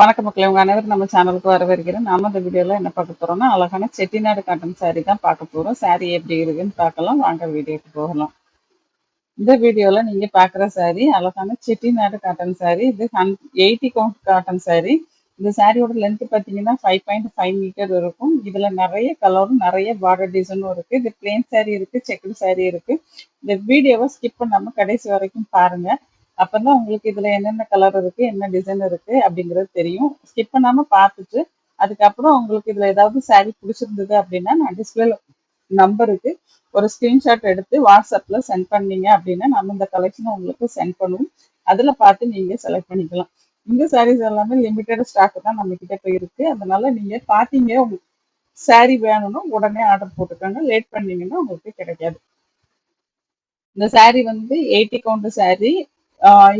வணக்கம் மக்கள் உங்கள் அனைவரும் நம்ம சேனலுக்கு வரவேற்கிறேன் நாம இந்த வீடியோவில் என்ன பார்க்க போறோம்னா அழகான செட்டிநாடு காட்டன் saree தான் பார்க்க போறோம். Saree எப்படி இருக்குன்னு பார்க்கலாம். வாங்க வீடியோக்கு போகலாம். இந்த வீடியோவில் நீங்க பார்க்குற saree அழகான செட்டிநாடு காட்டன் saree இது ஹன் எயிட்டி கவுண்ட் காட்டன் saree. இந்த சாரியோட லென்த் பார்த்தீங்கன்னா ஃபைவ் பாயிண்ட் ஃபைவ் மீட்டர் இருக்கும். இதுல நிறைய கலரும் நிறைய பார்டர் டிசைனும் இருக்கு. இது பிளேன் saree இருக்கு செக்குடு saree இருக்கு. இந்த வீடியோவை ஸ்கிப் பண்ணாம கடைசி வரைக்கும் பாருங்க. அப்பதான் உங்களுக்கு இதுல என்னென்ன கலர் இருக்கு என்ன டிசைன் இருக்கு அப்படிங்கிறது தெரியும். ஸ்கிப் பண்ணாம பார்த்துட்டு அதுக்கப்புறம் உங்களுக்கு இதுல ஏதாவது saree பிடிச்சிருந்தது அப்படின்னா நான் டிஸ்பிளே நம்பருக்கு ஒரு ஸ்கிரீன்ஷாட் எடுத்து வாட்ஸ்அப்ல சென்ட் பண்ணீங்க அப்படின்னா நம்ம இந்த கலெக்ஷனை உங்களுக்கு சென்ட் பண்ணுவோம். அதுல பார்த்து நீங்க செலக்ட் பண்ணிக்கலாம். இந்த சாரீஸ் எல்லாமே லிமிட்டட் ஸ்டாக் தான் நம்ம கிட்ட இப்போ இருக்கு. அதனால நீங்க பாத்தீங்க உங்களுக்கு சாரீ வேணும்னா உடனே ஆர்டர் போட்டுக்கோங்க. லேட் பண்ணீங்கன்னா உங்களுக்கு கிடைக்காது. இந்த சாரீ வந்து எயிட்டி கவுண்ட் சாரீ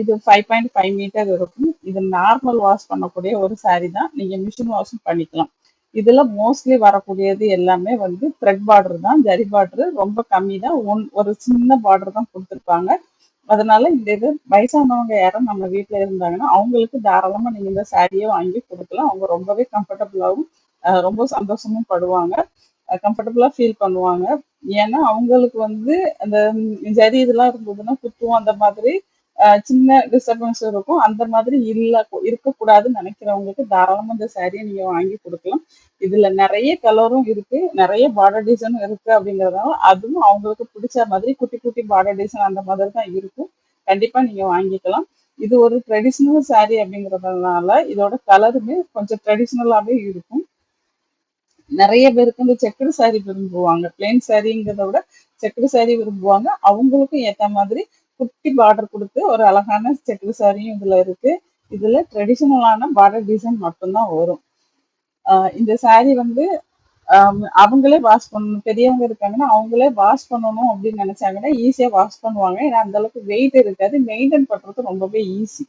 இது ஃபைவ் பாயிண்ட் ஃபைவ் மீட்டர் இருக்கும். இது நார்மல் வாஷ் பண்ணக்கூடிய ஒரு saree தான். நீங்கள் மிஷின் வாஷும் பண்ணிக்கலாம். இதில் மோஸ்ட்லி வரக்கூடியது எல்லாமே வந்து த்ரெட் பார்டர் தான் ஜரி பார்டர் ரொம்ப கம்மி தான். ஒன் ஒரு சின்ன பார்டர் தான் கொடுத்துருப்பாங்க. அதனால இந்த இது வயசானவங்க யாரும் நம்ம வீட்டில் இருந்தாங்கன்னா அவங்களுக்கு தாராளமாக நீங்கள் இந்த சாரியை வாங்கி கொடுக்கலாம். அவங்க ரொம்பவே கம்ஃபர்டபுளாகவும் ரொம்ப சந்தோஷமும் படுவாங்க. கம்ஃபர்டபுளாக ஃபீல் பண்ணுவாங்க. ஏன்னா அவங்களுக்கு வந்து அந்த ஜரி இதெல்லாம் இருந்ததுன்னா குத்துவோம் அந்த மாதிரி சின்ன டிஸ்டர்பன்ஸ் இருக்கும். அந்த மாதிரி இல்லை இருக்கக்கூடாதுன்னு நினைக்கிறவங்களுக்கு தாராளமாக இந்த சாரியை நீங்கள் வாங்கி கொடுக்கலாம். இதில் நிறைய கலரும் இருக்கு. நிறைய பார்டர் டிசைனும் இருக்கு அப்படிங்கிறதால அதுவும் அவங்களுக்கு பிடிச்ச மாதிரி குட்டி குட்டி பார்டர் டிசைன் அந்த மாதிரி தான் இருக்கும். கண்டிப்பாக நீங்க வாங்கிக்கலாம். இது ஒரு ட்ரெடிஷ்னல் சாரி அப்படிங்கறதுனால இதோட கலருமே கொஞ்சம் ட்ரெடிஷ்னலாகவே இருக்கும். நிறைய பேருக்கு இந்த செக்குடு சாரி விரும்புவாங்க. பிளெயின் சாரிங்கிறத விட செக்குடு சாரி விரும்புவாங்க. அவங்களுக்கும் ஏற்ற மாதிரி குட்டி பார்டர் கொடுத்து ஒரு அழகான செட்டு சாரியும் இதில் இருக்கு. இதில் ட்ரெடிஷ்னலான பார்டர் டிசைன் மட்டும்தான் வரும். இந்த saree வந்து அவங்களே வாஷ் பண்ணணும். பெரியவங்க இருக்காங்கன்னா அவங்களே வாஷ் பண்ணணும் அப்படின்னு நினைச்சாங்கன்னா ஈஸியாக வாஷ் பண்ணுவாங்க. ஏன்னா அந்த அளவுக்கு வெயிட் இருக்காது. மெயின்டைன் பண்ணுறது ரொம்பவே ஈஸி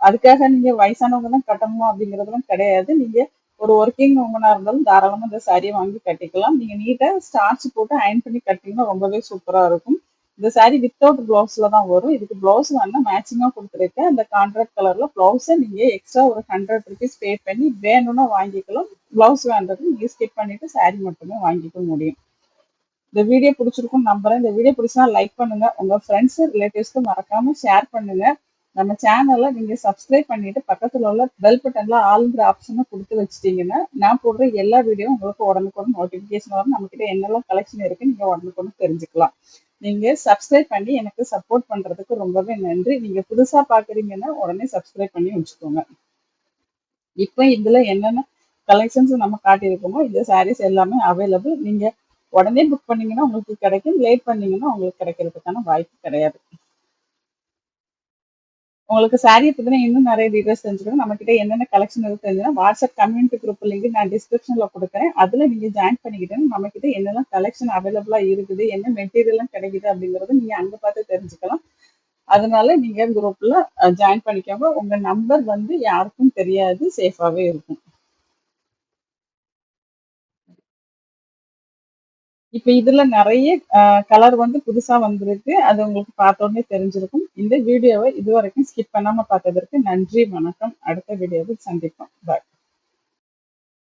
அதுக்காக நீங்கள் வயசானவங்க தான் கட்டணும் அப்படிங்கிறதுலாம் கிடையாது. நீங்கள் ஒரு ஒர்க்கிங் உமனா இருந்தாலும் தாராளமாக இந்த சாரியை வாங்கி கட்டிக்கலாம். நீங்கள் நீட்டாக ஸ்டார்ச் போட்டு அயன் பண்ணி கட்டிங்கன்னா ரொம்பவே சூப்பராக இருக்கும். இந்த saree வித்தவுட் ப்ளவுஸில் தான் வரும். இதுக்கு ப்ளவுஸ் வேணா மேட்சிங்காக கொடுத்துருக்கேன். அந்த கான்ட்ராக்ட் கலரில் ப்ளவுஸை நீங்கள் எக்ஸ்ட்ரா ஒரு ஹண்ட்ரட் ருபீஸ் பே பண்ணி வேணும்னா வாங்கிக்கலாம். ப்ளவுஸ் வேண்டது நீங்கள் ஸ்கிப் பண்ணிவிட்டு saree மட்டுமே வாங்கிக்க முடியும். இந்த வீடியோ பிடிச்சிருக்கும் நம்புறேன். இந்த வீடியோ பிடிச்சா லைக் பண்ணுங்கள் உங்கள் ஃப்ரெண்ட்ஸு ரிலேட்டிவ்ஸ்க்கு மறக்காமல் ஷேர் பண்ணுங்கள் நம்ம சேனலை நீங்கள் சப்ஸ்கிரைப் பண்ணிட்டு பக்கத்தில் உள்ள பெல் பட்டனில் ஆளுங்கிற ஆப்ஷனை கொடுத்து வச்சிட்டிங்கன்னா நான் போடுற எல்லா வீடியோ உங்களுக்கு உடனுக்குடன் நோட்டிஃபிகேஷன் வரும். நம்மக்கிட்ட என்னெல்லாம் கலெக்ஷன் இருக்கு நீங்கள் உடனுக்குடன் தெரிஞ்சுக்கலாம். நீங்க சப்ஸ்கிரைப் பண்ணி எனக்கு சப்போர்ட் பண்றதுக்கு ரொம்பவே நன்றி. நீங்க புதுசா பாக்குறீங்கன்னா உடனே சப்ஸ்கிரைப் பண்ணி வச்சுக்கோங்க. இப்போ இதுல என்னென்ன கலெக்ஷன்ஸ் நம்ம காட்டியிருக்கோமோ இந்த சாரீஸ் எல்லாமே அவைலபிள் நீங்க உடனே புக் பண்ணீங்கன்னா உங்களுக்கு கிடைக்கும். லேட் பண்ணீங்கன்னா உங்களுக்கு கிடைக்கிறதுக்கான வாய்ப்பு கிடையாது. உங்களுக்கு சாரியை பத்தின இன்னும் நிறைய டீடைல்ஸ் தெரிஞ்சுக்கணும் நம்ம கிட்ட என்னென்ன கலெக்ஷன் இருக்கு தெரிஞ்சுன்னா வாட்ஸ்அப் கம்யூனிட்டி குரூப் லிங்க் நான் டிஸ்கிரிப்ஷன்ல கொடுக்குறேன். அதுல நீங்க ஜாயின் பண்ணிக்கிட்டேன்னா நம்ம கிட்ட என்னெல்லாம் கலெக்ஷன் அவைலபிளா இருக்குது என்ன மெட்டீரியல்லாம் கிடைக்குது அப்படிங்கறத நீங்க அங்க பார்த்து தெரிஞ்சுக்கலாம். அதனால நீங்க குரூப்ல ஜாயின் பண்ணிக்கோங்க. உங்க நம்பர் வந்து யாருக்கும் தெரியாது சேஃபாவே இருக்கும். இப்ப இதுல நிறைய கலர் வந்து புதுசா வந்திருக்கு. அது உங்களுக்கு பார்த்த உடனே தெரிஞ்சிருக்கும். இந்த வீடியோவை இதுவரைக்கும் ஸ்கிப் பண்ணாம பார்த்ததற்கு நன்றி வணக்கம். அடுத்த வீடியோவில் சந்திப்போம். பாய்